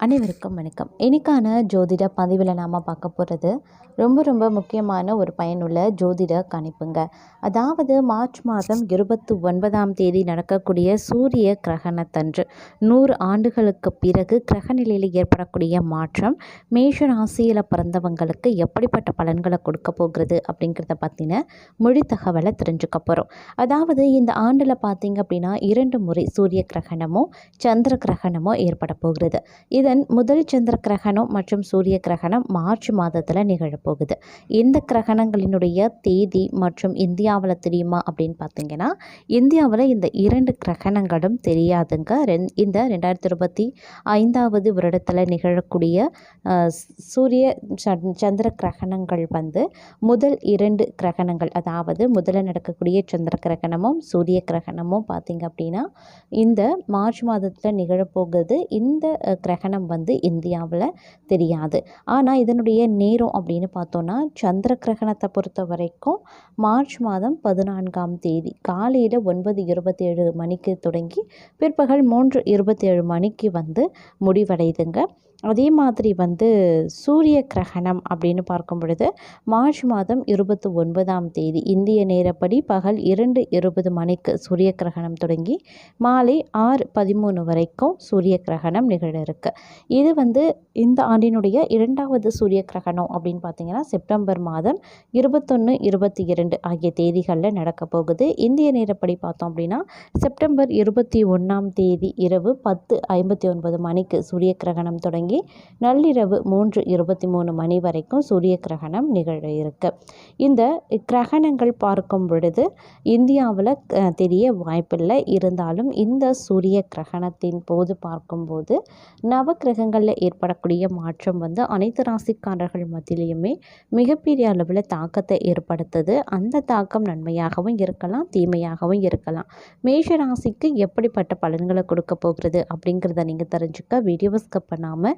அனைவருக்கும் வணக்கம். இன்றைக்கான ஜோதிட பதிவில் நாம் பார்க்க போகிறது ரொம்ப ரொம்ப முக்கியமான ஒரு பயனுள்ள ஜோதிட கணிப்புங்க. அதாவது மார்ச் மாதம் இருபத்தி ஒன்பதாம் தேதி நடக்கக்கூடிய சூரிய கிரகணத்தன்று நூறு ஆண்டுகளுக்கு பிறகு கிரக நிலையில் ஏற்படக்கூடிய மாற்றம் மேஷ ராசியில் பிறந்தவங்களுக்கு எப்படிப்பட்ட பலன்களை கொடுக்க போகிறது அப்படிங்கிறத பற்றின மொழி தகவலை தெரிஞ்சுக்க போகிறோம் அதாவது இந்த ஆண்டில் பார்த்திங்க அப்படின்னா இரண்டு முறை சூரிய கிரகணமோ சந்திர கிரகணமோ ஏற்பட போகிறது. இது இதன் முதல் சந்திர கிரகணம் மற்றும் சூரிய கிரகணம் மார்ச் மாதத்தில் நிகழப்போகுது. இந்த கிரகணங்களினுடைய தேதி மற்றும் இந்தியாவில் தெரியுமா அப்படின்னு பார்த்தீங்கன்னா இந்தியாவில் இந்த இரண்டு கிரகணங்களும் தெரியாதுங்க. ரெண் இந்த ரெண்டாயிரத்தி இருபத்தி ஐந்தாவது வருடத்தில் நிகழக்கூடிய சூரிய சந்- சந்திர கிரகணங்கள் வந்து முதல் இரண்டு கிரகணங்கள் அதாவது முதல்ல நடக்கக்கூடிய சந்திர கிரகணமும் சூரிய கிரகணமும் பார்த்தீங்க அப்படின்னா இந்த மார்ச் மாதத்தில் நிகழப்போகுது. இந்த கிரகணம் கிரகணம் வந்து இந்தியாவில் தெரியாது. ஆனால் இதனுடைய நேரம் அப்படின்னு பார்த்தோன்னா சந்திர கிரகணத்தை பொறுத்த வரைக்கும் மார்ச் மாதம் பதினான்காம் தேதி காலையில் ஒன்பது இருபத்தேழு மணிக்கு தொடங்கி பிற்பகல் மூன்று இருபத்தேழு மணிக்கு வந்து முடிவடையுதுங்க அதே மாதிரி வந்து சூரிய கிரகணம் அப்படின்னு பார்க்கும் பொழுது மார்ச் மாதம் இருபத்தி ஒன்பதாம் தேதி இந்திய நேரப்படி பகல் இரண்டு இருபது மணிக்கு சூரிய கிரகணம் தொடங்கி மாலை ஆறு பதிமூணு வரைக்கும் சூரிய கிரகணம் நிகழ இருக்கு இது வந்து இந்த ஆண்டினுடைய இரண்டாவது சூரிய கிரகணம் அப்படின்னு பார்த்தீங்கன்னா செப்டம்பர் மாதம் இருபத்தொன்று இருபத்தி இரண்டு ஆகிய தேதிகளில் நடக்க போகுது. இந்திய நேரப்படி பார்த்தோம் அப்படின்னா செப்டம்பர் இருபத்தி ஒன்றாம் தேதி இரவு பத்து ஐம்பத்தி ஒன்பது மணிக்கு சூரிய கிரகணம் தொடங்கி நள்ளிரவு மூன்று இருபத்தி மூணு மணி வரைக்கும் சூரிய கிரகணம் நிகழ இருக்கு. இந்த கிரகணங்கள் பார்க்கும் பொழுது இந்தியாவில் தெரிய வாய்ப்பில்லை. இருந்தாலும் இந்த சூரிய கிரகணத்தின் போது பார்க்கும்போது நவக்கிரகங்களில் ஏற்படக்கூடிய மாற்றம் வந்து அனைத்து ராசிக்காரர்கள் மத்தியிலையுமே மிகப்பெரிய அளவில் தாக்கத்தை ஏற்படுத்துது. அந்த தாக்கம் நன்மையாகவும் இருக்கலாம் தீமையாகவும் இருக்கலாம். மேஷ ராசிக்கு எப்படிப்பட்ட பலன்களை கொடுக்க போகிறது அப்படிங்கிறத நீங்கள் தெரிஞ்சுக்க வீடியோவை ஸ்கிப் பண்ணாமல்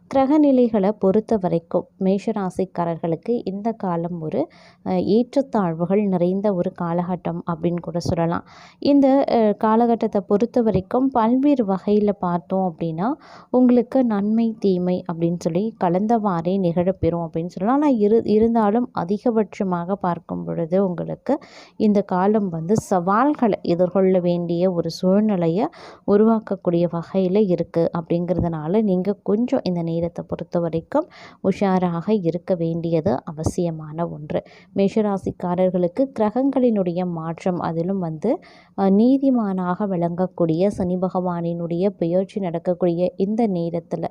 கிரகநிலைகளை பொறுத்த வரைக்கும் மேஷராசிக்காரர்களுக்கு இந்த காலம் ஒரு ஏற்றத்தாழ்வுகள் நிறைந்த ஒரு காலகட்டம் அப்படின்னு கூட சொல்லலாம். இந்த காலகட்டத்தை பொறுத்த வரைக்கும் பல்வேறு வகையில் பார்த்தோம் அப்படின்னா உங்களுக்கு நன்மை தீமை அப்படின்னு சொல்லி கலந்தவாறே நிகழப்பெறும் அப்படின்னு சொல்லலாம். ஆனால் இரு இருந்தாலும் அதிகபட்சமாக பார்க்கும் பொழுது உங்களுக்கு இந்த காலம் வந்து சவால்களை எதிர்கொள்ள வேண்டிய ஒரு சூழ்நிலையை உருவாக்கக்கூடிய வகையில் இருக்குது அப்படிங்கிறதுனால நீங்கள் கொஞ்சம் இந்த நேரத்தை பொறுத்த வரைக்கும் உஷாராக இருக்க வேண்டியது அவசியமான ஒன்று. மேஷராசிக்காரர்களுக்கு கிரகங்களினுடைய மாற்றம் அதிலும் வந்து நீதிமானாக விளங்கக்கூடிய சனி பகவானினுடைய பெயர்ச்சி நடக்கக்கூடிய இந்த நேரத்தில்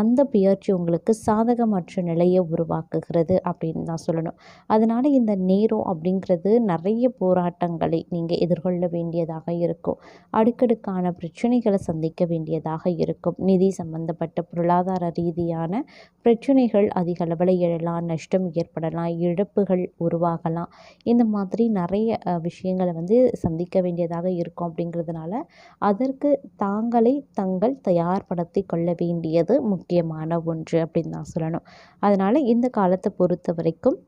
அந்த பெயர்ச்சி உங்களுக்கு சாதகமற்ற நிலையை உருவாக்குகிறது அப்படின்னு தான் சொல்லணும். அதனால் இந்த நேரம் அப்படிங்கிறது நிறைய போராட்டங்களை நீங்கள் எதிர்கொள்ள வேண்டியதாக இருக்கும். அடுக்கடுக்கான பிரச்சனைகளை சந்திக்க வேண்டியதாக இருக்கும். நிதி சம்பந்தப்பட்ட பொருளாதார ரீதியான பிரச்சனைகள் அதிக அளவில் எழலாம் நஷ்டம் ஏற்படலாம் இழப்புகள் உருவாகலாம். இந்த மாதிரி நிறைய விஷயங்களை வந்து சந்திக்க வேண்டியதாக இருக்கும் அப்படிங்கிறதுனால அதற்கு தாங்களை தங்கள் தயார்படுத்தி கொள்ள வேண்டியது முக்கியமான ஒன்று அப்படின்னு தான் சொல்லணும். அதனால் இந்த காலத்தை பொறுத்த வரைக்கும்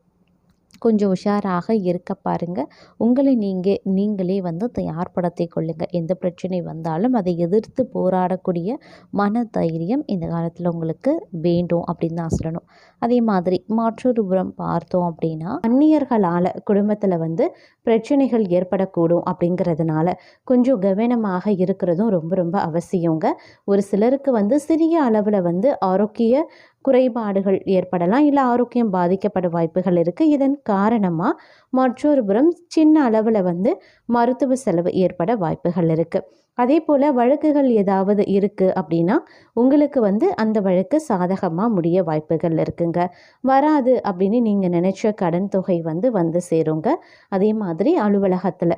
கொஞ்சம் உஷாராக இருக்க பாருங்க. உங்களை நீங்கள் நீங்களே வந்து தயார்படுத்தி கொள்ளுங்க. எந்த பிரச்சனை வந்தாலும் அதை எதிர்த்து போராடக்கூடிய மன தைரியம் இந்த காலத்தில் உங்களுக்கு வேண்டும் அப்படின்னு தான் சொல்லணும். அதே மாதிரி மற்றொரு புறம் பார்த்தோம் அப்படின்னா அந்நியர்களால் குடும்பத்தில் வந்து பிரச்சனைகள் ஏற்படக்கூடும் அப்படிங்கிறதுனால கொஞ்சம் கவனமாக இருக்கிறதும் ரொம்ப ரொம்ப அவசியங்க. ஒரு சிலருக்கு வந்து சிறிய அளவில் வந்து ஆரோக்கிய குறைபாடுகள் ஏற்படலாம் இல்லை ஆரோக்கியம் பாதிக்கப்பட வாய்ப்புகள் இருக்குது இதன் காரணமாக மற்றொரு புறம் சின்ன அளவில் வந்து மருத்துவ செலவு ஏற்பட வாய்ப்புகள் இருக்குது அதே போல் வழக்குகள் ஏதாவது இருக்குது அப்படின்னா உங்களுக்கு வந்து அந்த வழக்கு சாதகமாக முடிய வாய்ப்புகள் இருக்குங்க. வராது அப்படின்னு நீங்கள் நினச்ச கடன் தொகை வந்து வந்து சேருங்க. அதே மாதிரி அலுவலகத்தில்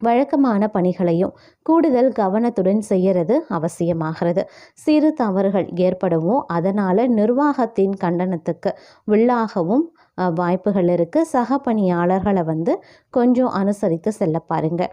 வழக்கமான பணிகளையும் கூடுதல் கவனத்துடன் செய்யறது அவசியமாகிறது. சிறு தவறுகள் ஏற்படவும் அதனால் நிர்வாகத்தின் கண்டனத்துக்கு உள்ளாகவும் வாய்ப்புகள் இருக்குது சக பணியாளர்களை வந்து கொஞ்சம் அனுசரித்து செல்ல பாருங்கள்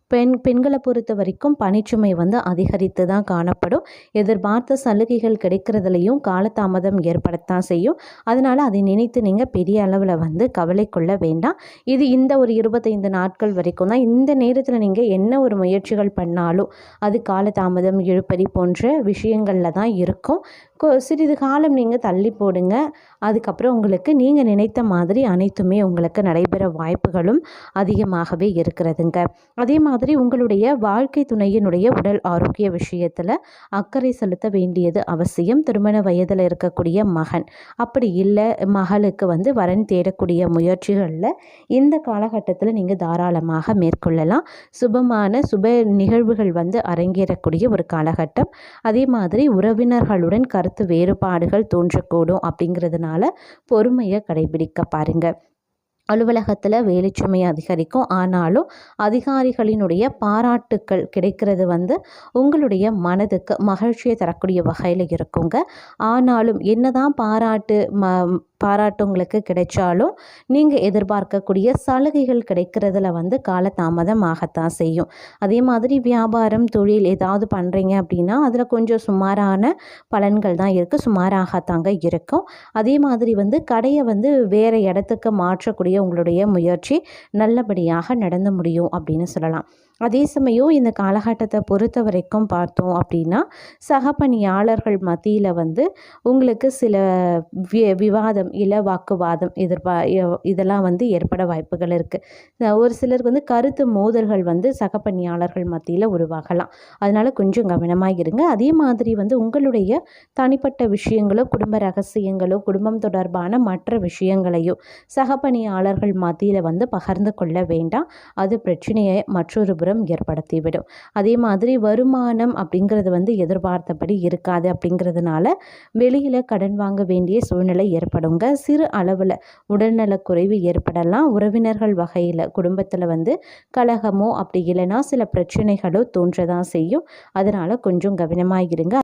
பெண் பெண்களை பொறுத்த வரைக்கும் பணிச்சுமை வந்து அதிகரித்து தான் காணப்படும். எதிர்பார்த்த சலுகைகள் கிடைக்கிறதுலையும் காலதாமதம் ஏற்படத்தான் செய்யும். அதனால் அதை நினைத்து நீங்கள் பெரிய அளவில் வந்து கவலை கொள்ள வேண்டாம். இது இந்த ஒரு இருபத்தைந்து நாட்கள் வரைக்கும் தான் இந்த நேரத்தில் நீங்கள் என்ன ஒரு முயற்சிகள் பண்ணாலும் அது காலதாமதம் இழுப்பறி போன்ற விஷயங்களில் தான் இருக்கும். கொ- சிறிது காலம் நீங்கள் தள்ளி போடுங்க. அதுக்கப்புறம் உங்களுக்கு நீங்கள் நினைத்த மாதிரி அனைத்துமே உங்களுக்கு நடைபெற வாய்ப்புகளும் அதிகமாகவே இருக்கிறதுங்க. அதே மாதிரி உங்களுடைய வாழ்க்கை துணையினுடைய உடல் ஆரோக்கிய விஷயத்தில் அக்கறை செலுத்த வேண்டியது அவசியம். திருமண வயதில் இருக்கக்கூடிய மகன். அப்படி இல்லை மகளுக்கு வந்து வரன் தேடக்கூடிய முயற்சிகளில் இந்த காலகட்டத்தில் நீங்கள் தாராளமாக மேற்கொள்ளலாம். சுபமான சுப நிகழ்வுகள் வந்து அரங்கேறக்கூடிய ஒரு காலகட்டம். அதே மாதிரி உறவினர்களுடன் கருத்து வேறுபாடுகள் தோன்றக்கூடும் அப்படிங்கிறதுனால பொறுமையை கடைபிடிக்க பாருங்கள் அலுவலகத்தில் வேலைச்சுமை அதிகரிக்கும். ஆனாலும் அதிகாரிகளினுடைய பாராட்டுக்கள் கிடைக்கிறது வந்து உங்களுடைய மனதுக்கு மகிழ்ச்சியை தரக்கூடிய வகையில் இருக்குங்க. ஆனாலும் என்னதான் பாராட்டு ம பாராட்டு உங்களுக்கு கிடைச்சாலும் நீங்கள் எதிர்பார்க்கக்கூடிய சலுகைகள் கிடைக்கிறதுல வந்து காலதாமதம் ஆகத்தான் செய்யும். அதே மாதிரி வியாபாரம் தொழில் ஏதாவது பண்ணுறீங்க அப்படின்னா அதில் கொஞ்சம் சுமாரான பலன்கள் தான் இருக்குது சுமாராகத்தாங்க இருக்கும். அதே மாதிரி வந்து கடையை வந்து வேறு இடத்துக்கு மாற்றக்கூடிய உங்களுடைய முயற்சி நல்லபடியாக நடந்து முடியும் அப்படின்னு சொல்லலாம். அதே சமயம் இந்த காலகட்டத்தை பொறுத்த வரைக்கும் பார்த்தோம் அப்படின்னா சகப்பணியாளர்கள் மத்தியில் வந்து உங்களுக்கு சில வி விவாதம் இல்லை வாக்குவாதம் எதிர்பா இதெல்லாம் வந்து ஏற்பட வாய்ப்புகள் இருக்குது ஒரு சிலருக்கு வந்து கருத்து மோதல்கள் வந்து சகப்பணியாளர்கள் மத்தியில் உருவாகலாம். அதனால் கொஞ்சம் கவனமாக இருங்க. அதே மாதிரி வந்து உங்களுடைய தனிப்பட்ட விஷயங்களோ குடும்ப ரகசியங்களோ குடும்பம் தொடர்பான மற்ற விஷயங்களையோ சகப்பணியாளர்கள் மத்தியில் வந்து பகிர்ந்து கொள்ள வேண்டாம். அது பிரச்சனையை மற்றொரு புறம் ஏற்படுத்திவிடும். அதே மாதிரி வருமானம் அப்படிங்கிறது வந்து எதிர்பார்த்தபடி இருக்காது அப்படிங்கிறதுனால வெளியில் கடன் வாங்க வேண்டிய சூழ்நிலை ஏற்படுங்க. சிறு அளவில் உடல்நலக்குறைவு ஏற்படலாம். உறவினர்கள் வகையில் குடும்பத்தில் வந்து கலகமோ அப்படி இல்லைன்னா சில பிரச்சனைகளோ தோன்றதான் செய்யும். அதனால் கொஞ்சம் கவனமாக இருங்க.